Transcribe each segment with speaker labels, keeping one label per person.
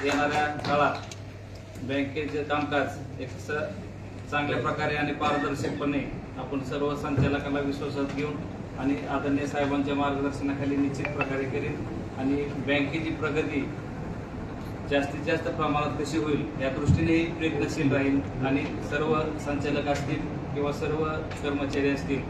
Speaker 1: येणाऱ्या काळात बँकेचे कामकाज एक स चांगल्या प्रकारे आणि पारदर्शकपणे आपण सर्व संचालकांना विश्वासात घेऊन आणि आदरणीय साहेबांच्या मार्गदर्शनाखाली निश्चित प्रकारे करेन. आणि बँकेची प्रगती जास्तीत जास्त प्रमाणात कशी होईल या दृष्टीनेही प्रयत्नशील राहील आणि सर्व संचालक असतील किंवा सर्व कर्मचारी असतील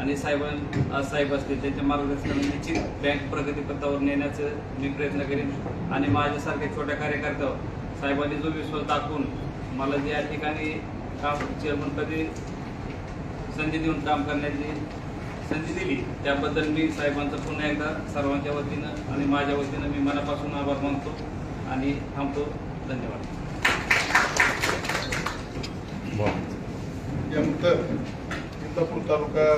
Speaker 1: आणि साहेबां आज साहेब असतील त्यांच्या मार्गदर्शनाने निश्चित बँक प्रगतीपथावर नेण्याचं मी प्रयत्न करेन. आणि माझ्यासारख्या छोट्या कार्यकर्त्यावर साहेबांनी जो विश्वास दाखवून मला जे या ठिकाणी काम चेअरमन पदी संधी देऊन काम करण्याची संधी दिली त्याबद्दल मी साहेबांचं पुन्हा एकदा सर्वांच्या वतीनं आणि माझ्या वतीनं मी मनापासून आभार मानतो आणि थांबतो. धन्यवाद.
Speaker 2: यानंतर इंदापूर तालुका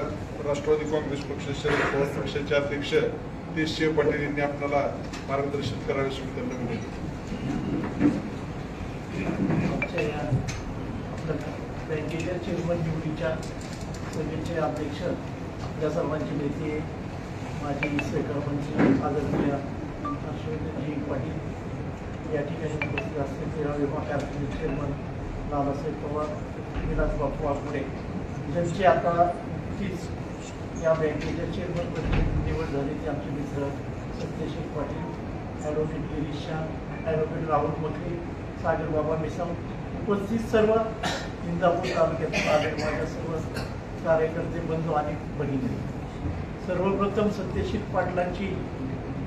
Speaker 2: राष्ट्रवादी काँग्रेस पक्ष शरद पवार पक्षाचे अध्यक्ष तेजसिंह पटेल पाटील यांनी आपल्याला मार्गदर्शन करावे त्यांना विनंती
Speaker 3: आमच्या या आपल्या बँकेच्या चेअरमन निवडीच्या सभेचे अध्यक्ष आपल्या सर्वांचे नेते माजी सहकारमंत्री आदरणीय हर्षवर्धनजी पाटील या ठिकाणी उपस्थित असते क्रीडा विभाग कार्यक्रम चेअरमन लालासाहेब पवार विलास बापू वाघमोडे. ज्यांची आता तीच या बँकेच्या चेअरमनपदी निवड झाली. ती आमचे मित्र सत्यशेख पाटील ॲडव्होकेट गिरीश शाह ॲडव्होकेट राहुल मखरे सागर बाबा मिसाम उपस्थित सर्व इंदापूर तालुक्यातील आले माझ्या सर्व कार्यकर्ते बंधू आणि बहिणी सर्वप्रथम सत्यशेख पाटलांची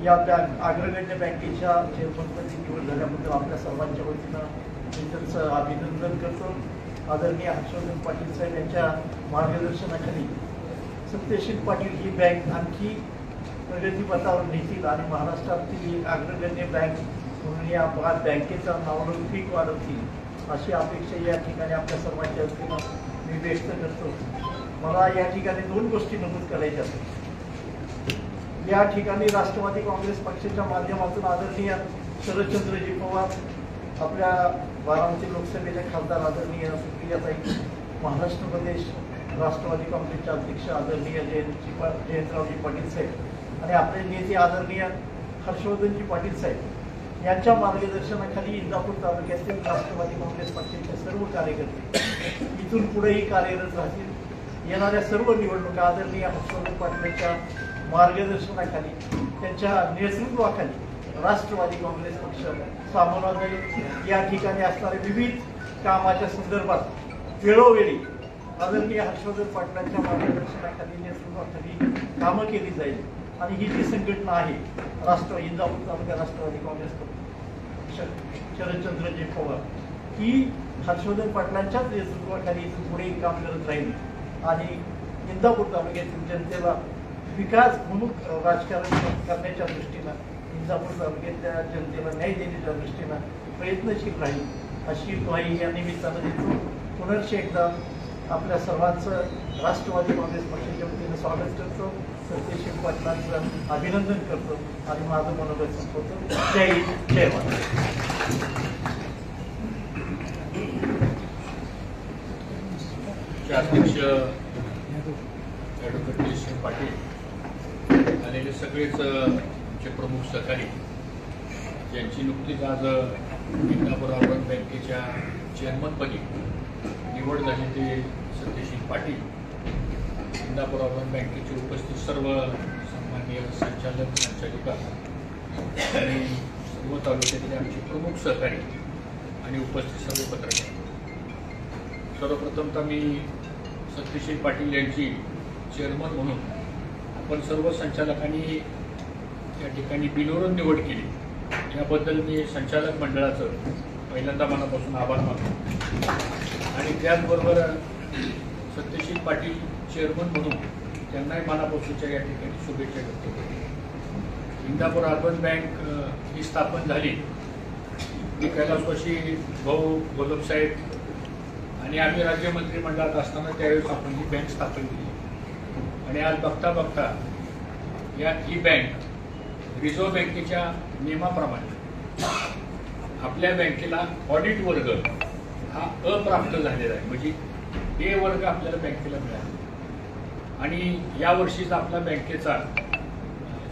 Speaker 3: या बँक अग्रगण्य बँकेच्या चेअरमनपदी निवड झाल्याबद्दल आपल्या सर्वांच्या वतीनं मी त्यांचं अभिनंदन करतो. आदरणीय हर्षवर्धन पाटील साहेब यांच्या मार्गदर्शनाखाली सत्यशील पाटील ही बँक आणखी प्रगतीपथावर नेतील आणि महाराष्ट्रातील एक अग्रगण्य बँक म्हणून या भागात बँकेचा नावलौकिक वाढवतील अशी अपेक्षा या ठिकाणी आपल्या सर्वांच्या वतीनं मी व्यक्त करतो मला या ठिकाणी दोन गोष्टी नमूद करायच्या आहेत. या ठिकाणी राष्ट्रवादी काँग्रेस पक्षाच्या माध्यमातून आदरणीय शरदचंद्रजी पवार आपल्या बारामती लोकसभेच्या खासदार आदरणीय सुप्रियाताई महाराष्ट्र प्रदेश राष्ट्रवादी काँग्रेसचे अध्यक्ष आदरणीय जयंतजी पा जयंतरावजी पाटील साहेब आणि आपले नेते आदरणीय हर्षवर्धनजी पाटील साहेब यांच्या मार्गदर्शनाखाली इंदापूर तालुक्यातील राष्ट्रवादी काँग्रेस पक्षाचे सर्व कार्यकर्ते इथून पुढेही कार्यरत राहतील. येणाऱ्या सर्व निवडणुका आदरणीय हर्षवर्धन पाटलांच्या मार्गदर्शनाखाली त्यांच्या नेतृत्वाखाली राष्ट्रवादी काँग्रेस पक्ष सामोरा जाईल. या ठिकाणी असणाऱ्या विविध कामाच्या संदर्भात वेळोवेळी आदरणीय हर्षवर्धन पाटलांच्या मार्गदर्शनाखाली नेतृत्वाखाली कामं केली जाईल. आणि ही जी संघटना आहे राष्ट्र इंदापूर तालुका राष्ट्रवादी काँग्रेस शरदचंद्रजी पवार ही हर्षवर्धन पाटलांच्याच नेतृत्वाखाली इथून पुढे काम करत राहील. आणि इंदापूर तालुक्यातील जनतेला विकास प्रमुख राजकारण करण्याच्या दृष्टीनं इंदापूर तालुक्यातल्या जनतेला न्याय देण्याच्या दृष्टीनं प्रयत्नशील राहील अशी ग्वाही या निमित्तानं देतो. पुनर्श एकदा आपल्या सर्वांचं राष्ट्रवादी काँग्रेस पक्षाच्या वतीनं स्वागत करतो. सत्यशील पाटलांचं अभिनंदन करतो आणि माझं मनोगत संपवतो. जय जय
Speaker 4: अध्यक्ष ॲडव्होकेट केशव पाटील आणि हे सगळेच आमचे प्रमुख सहकारी ज्यांची नुकतीच आज इंदापूर अर्बन बँकेच्या चेअरमनपदी निवड झाली ते सत्यशील पाटील. इंदापूर अर्बन बँकेचे उपस्थित सर्व सन्माननीय संचालक संचालिका आणि सर्व तालुक्यातील आमचे प्रमुख सहकारी आणि उपस्थित सर्व पत्रकार. सर्वप्रथम तर मी सत्यशील पाटील यांची चेअरमन म्हणून आपण सर्व संचालकांनी या ठिकाणी बिनवरून निवड केली. याबद्दल मी संचालक मंडळाचं पहिल्यांदा मनापासून आभार मानतो. आणि त्याचबरोबर सत्यशील पाटील चेअरमन म्हणून त्यांनाही मनापासूनच्या या ठिकाणी शुभेच्छा व्यक्त केली इंदापूर अर्बन बँक ही स्थापन झाली. मी कैलासवाशी भाऊ गोलबसाहेब आणि आम्ही राज्य मंत्रिमंडळात असताना त्यावेळेस आपण ही बँक स्थापन केली. आणि आज बघता बघता या ही बँक रिझर्व्ह बँकेच्या नियमाप्रमाणे आपल्या बँकेला ऑडिट वर्ग हा अप्राप्त झालेला आहे. म्हणजे ए वर्ग आपल्याला बँकेला मिळाला. आणि या वर्षीचा आपला बँकेचा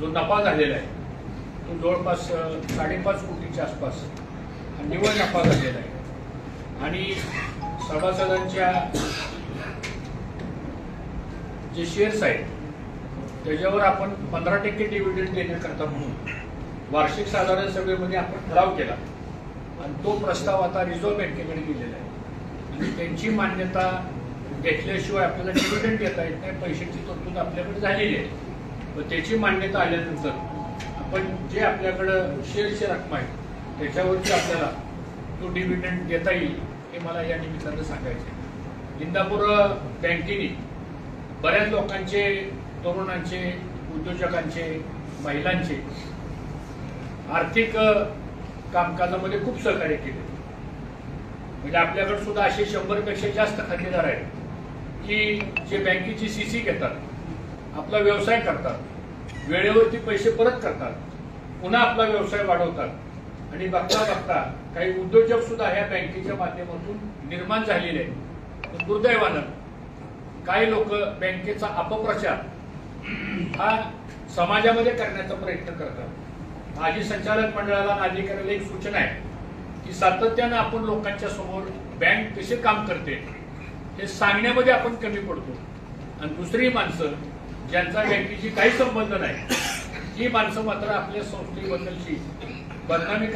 Speaker 4: जो नफा झालेला आहे तो जवळपास साडेपाच कोटीच्या आसपास निव्वळ नफा झालेला आहे. आणि सभासदांच्या जे शेअर्स आहेत त्याच्यावर आपण पंधरा टक्के डिव्हिडंड देण्याकरता म्हणून वार्षिक साधारण सभेमध्ये आपण ठराव केला. आणि तो प्रस्ताव आता रिझर्व्ह बँकेकडे गेलेला आहे आणि त्यांची मान्यता घेतल्याशिवाय आपल्याला डिव्हिडंड देता येत नाही पैशाची तरतूद आपल्याकडे झालेली आहे व त्याची मान्यता आल्यानंतर आपण जे आपल्याकडं शेअरची रक्कम आहे त्याच्यावरती आपल्याला तो डिव्हिडंड देता येईल हे मला या निमित्तानं सांगायचं आहे. इंदापूर बँकेने बऱ्याच लोकांचे तरुणांचे उद्योजकांचे महिलांचे आर्थिक कामकाजामध्ये खूप सहकार्य केले. म्हणजे आपल्याकडे सुद्धा असे शंभरपेक्षा जास्त खातेदार आहेत की जे बँकेची सीसी घेतात आपला व्यवसाय करतात वेळेवरती पैसे परत करतात पुन्हा आपला व्यवसाय वाढवतात आणि बघता बघता काही उद्योजक सुद्धा ह्या बँकेच्या माध्यमातून निर्माण झालेले आहेत. दुर्दैवानं काही लोक बँकेचा अपप्रचार हा समाजामध्ये करण्याचा प्रयत्न करतात. माजी संचालक मंडळाला आणि करायला एक सूचना आहे की सातत्यानं आपण लोकांच्या समोर बँक कसे काम करते हे सांगण्यामध्ये आपण कमी पडतो. आणि दुसरी माणसं ज्यांचा बँकेशी काही संबंध नाही ही माणसं मात्र आपल्या संस्थेबद्दलची बदनामी